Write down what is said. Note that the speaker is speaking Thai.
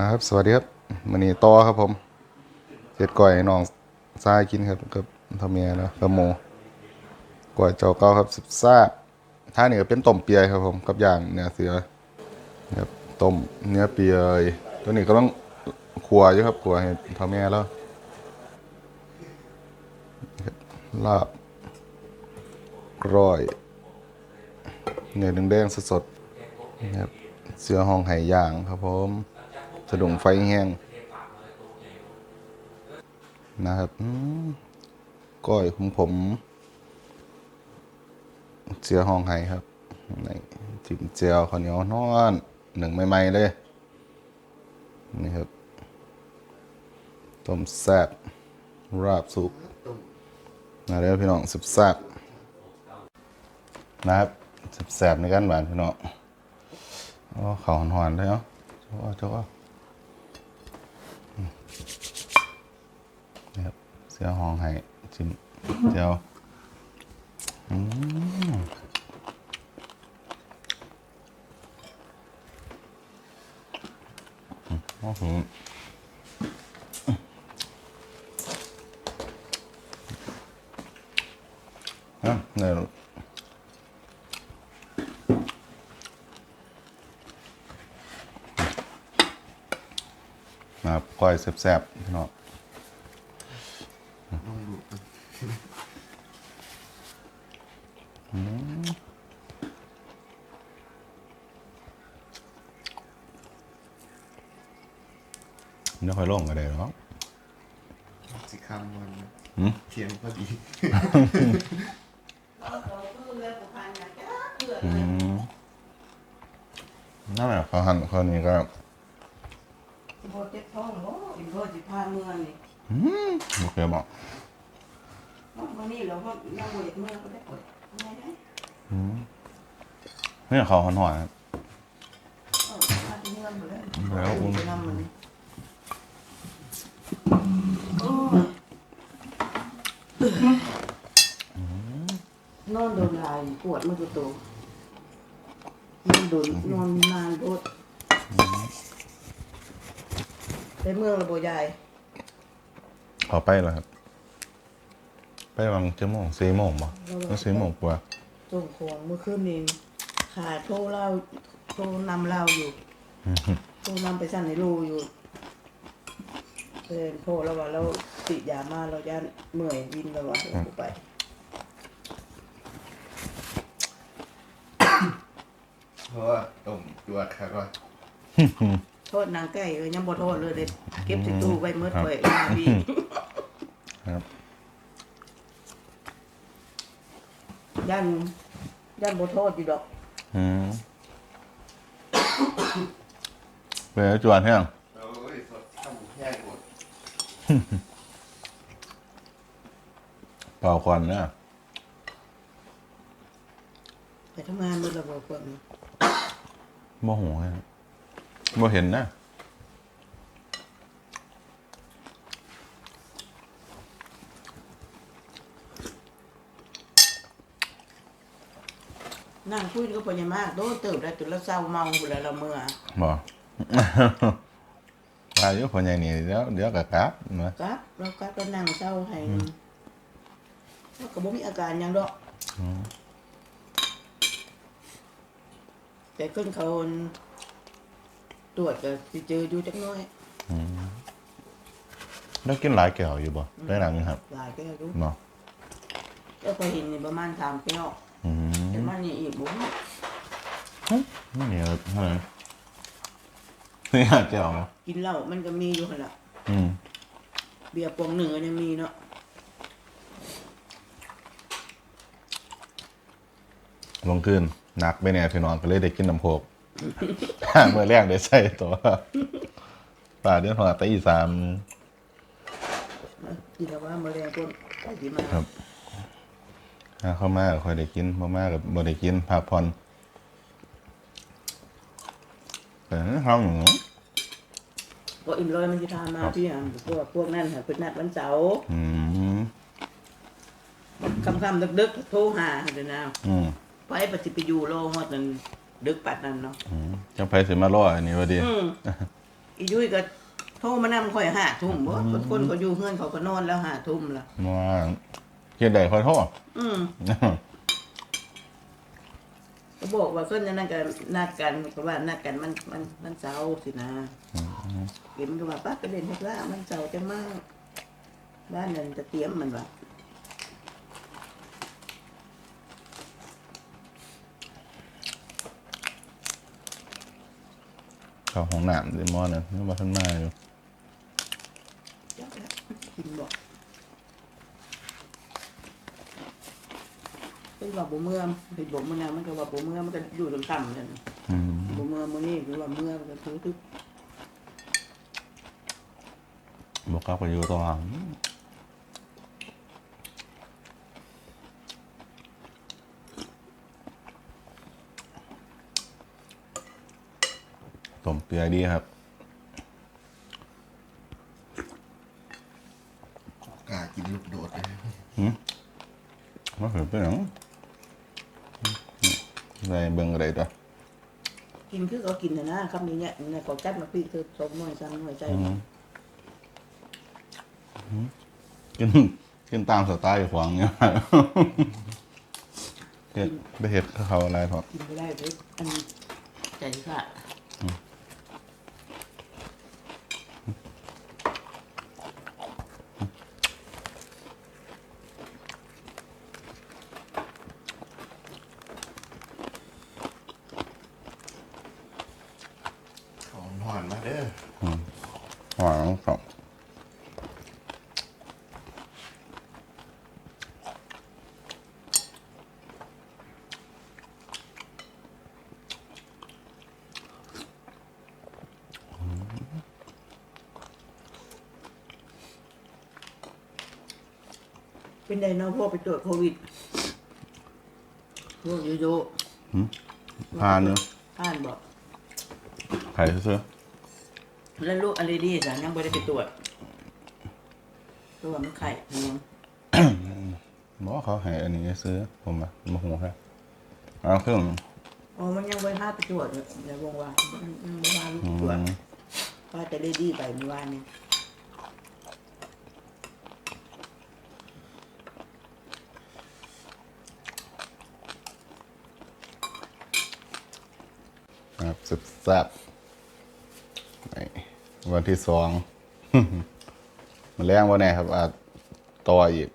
นะครับ สวัสดีครับมันนี้ต่อครับผมเจ็ดก้อยน้องทรายกินครับกับทอมเมียนะกับหมูก้อยเจ้าเก้าครับสิบซ่าท่านี่ก็เป็นต้มเปียครับผมกับย่างเนื้อเสือครับต้มเนื้อเปียตัวนี้ก็ต้องขัวอยู่ครับขัวให้ทอมเมียแล้วลาบกร้อยเนื้อแดงๆสดๆนะครับเสือห้องไห่ย่างครับผม สะดุงไฟแห้งนะครับก้อยของผม เสือห้องไห้ครับในจิ้มเจียวข้าวเหนียวนอนหนึ่งใหม่ๆเลย นี่ครับ ต้มแซบราบสุกนะเด้อพี่น้องสุบแซบนะครับสุบแซบในกันหวานพี่น้องโอ้ข้าวหอนๆเลยเนาะเจ้าว่าเจ้าว่า นี่ครับเสือหองไห้จิ้มเจียวโอ้โหอะเนี่ย มาก้อยแซ่บๆพี่น้องเดี๋ยวค่อยลงก็ได้เนาะสิคำวันนะหืมเทียนพอดีอืมนั่นแหละเขาหันเขานี้ก็ โบเจ็บท้องโอ้ยโบจิพาเมืองนี่อืมโอเคบอกวันนี้เราก็นั่งเวทเมืองก็ได้เปิดไม่ได้นี่เขาหันหอยครับเออพาที่เมืองหมดเลยแล้วอุ่นไปนำมันนอนโดนลายปวดมันก็โตนอนโดนนอนนานโดด ไปเมืองระโบยายเขาไปแล้วครับ ไปวังเจ้าโมงสี่โมงบ่แล้วสี่โมงกว่าส่งของเมื่อคืนนี้ขาโทรเล่าโทรนำเล่าอยู่โทรนำไปสั่นในรูอยู่เดินโทรแล้วว่าเราติดยามาเราจะเหนื่อยวินแล้วว่าเราบ่ไปเพราะว่าต้มจวดครับว่า โทษนางไก่เอ้ยยังบ่โทษเลยเด็ดเก็บใส่ตู้ไว้เมื่อถอยมาพี่ครับยันยันบ่โทษอยู่ดอกอืมไปจวนเที่ยงโอ้ยสดข้าวหมูแห้งหมดเป่าควันเนี่ยไปทำงานมื้อละบ่พวกนี้โมโหครับ โมเห็นนะนั่งคุยก็บ่ยังมากโดนเติบแล้วจนเราเศร้าเมาพุ่นแล้วเราเมื่อบ่อายุคนใหญ่นี่เดี๋ยวเดี๋ยวก็กลับนะ ครับเราก็ก็นั่งเศร้าให้แล้วก็บ่มีอาการหยังดอกแต่ขึ้นเขา ตรวจก็สิเจออยู่จักหน้อยแล้วกินหลายแก้วอยู่บ่ได้หนังครับหลายแก้วอยู่เนาะแล้วก็เห็นนี่ประมาณ3แก้วอืมแต่มันนี่อีกบ่มีนี่ครับเท่านั้นนี่ห้าแก้วเนาะกินเหล้ามันก็มีอยู่หั่นล่ะอืมเบียร์ปองหนึ่งก็ยังมีเนาะลงขึ้นหนักไปเนี่ยพี่น้องก็เลยได้กินน้ำโคก เมื่อแรกได้ใส่ตัวป่าเดือนหัวตีสามกินแล้วว่ามื้อแรงต้นไปสิมาครับถ้าเข้ามาก็ค่อยได้กินบ่มากับบ่ได้กินพักผ่อนแต่ห้องหนูก็อิ่มร้อยมันสิพามาพี่อะพวกพวกนั้นน่ะเพิ่นนัดวันเสาร์อืมค่ำๆดึกๆโทรหาเด้อนะอืมไปปฏิไปอยู่โลฮอดนั่น ดึกปัดนั่นเนาะอืมจังไผสิมาล่ออันนี้ว่าดี อืมอียุ้ยก็โทรมานั่งคอยหาทุ่มบ่คนคนเขาอยู่เฮือนเขาก็นอนแล้วหาทุ่มละว่าเฮ็ดได้ขอโทษ อืม ก็บอกว่าเพิ่นนั่นก็นัดกันก็ว่านัดกันมันมันมันเสาร์สินะเห็นก็ว่าป้าก็เล่นเฮ็ดว่ามันเสาร์จังมากบ้านนั้นจะเตรียมมันว่า เข้าห้องน้ำดิมอนน่ะนึกว่าท่านมาอยู่จักแล้วกินบอกเป็นว่าบ่เมื่อไปบ่เมื่อนะมันก็ว่าบ่เมื่อมันก็อยู่ต่ำๆนั่นอืมบ่เมื่อมื้อนี้คือว่าเมื่อมันก็ถือทุกบอกกลับไปอยู่ต่อ ต้มเปียดีครับกล้ากินลูกโดดเลยมาเหินไปหนังในเบิ่งอะไรตัวกินคือเขากินน่ะนะคำนี้เนี่ยเนี่ยก็จัดมาพี่คือสมหน่อยซ้ำหน่อยใจกินกินตามสไตล์ขวางเนี่ยเฮ็ดไปเฮ็ดเขาอะไรพอกินไม่ได้เลยอันใจขาด ของหอนมาเด้อ หวานสอง เป็นไดเนาะพวกไปตรวจโควิด พวกโยโย่ทานเนื้อะอ่านบอกไข่ซื้อแล้วลูกอะไรดีจ้ะยังไม่ได้ไปตรวจตัวมันไข่เพียงบอกว่าเขาให้อันนี้ซื้อผมอะมาหูครับเอาเครื่องอ๋อมันยังไม่พาไปตรวจเลยอย่าบอกว่ามันยังไม่พาลูกอืไปตรวจมว่าจะได้ดีไปเมื่อวานนี้ ครับสุดแซ่บวันที่สอง มันแรงวะเนี่ยครับอาจต่ออีก